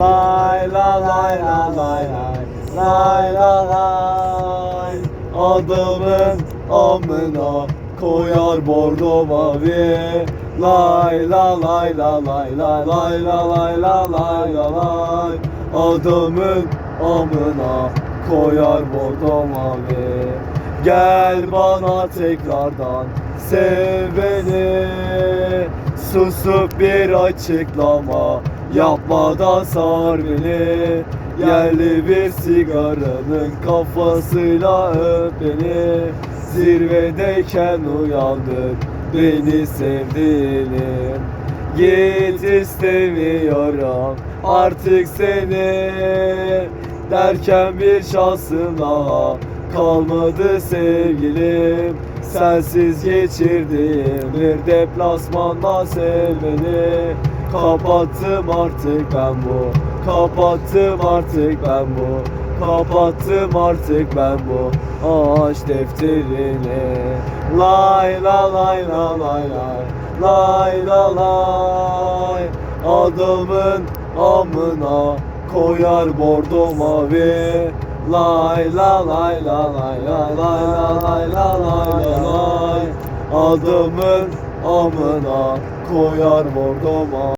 Lay la lay la lay lay Lay la lay. Adamın amına koyar bordo mavi. Lay la lay la lay lay lay la lay la lay la lay. Adamın amına koyar bordo mavi. Gel bana tekrardan sev beni Susup bir açıklama Yapmadan sar beni. Yerli bir sigaranın kafasıyla öp beni. Zirvedeyken uyandır beni sevdiğim. Git istemiyorum artık seni. Derken bir şansın daha kalmadı sevgilim. Sensiz geçirdiğim bir deplasmanda sev beni Kapattım artık ben bu. Kapattım artık ben bu. Kapattım artık ben bu. Aşk defterini Lay la lay la lay lay. Lay la lay. Adamın amına koyar bordo mavi Lay la lay la lay la lay la lay la lay la lay. Adamın amına koyar bordo mavi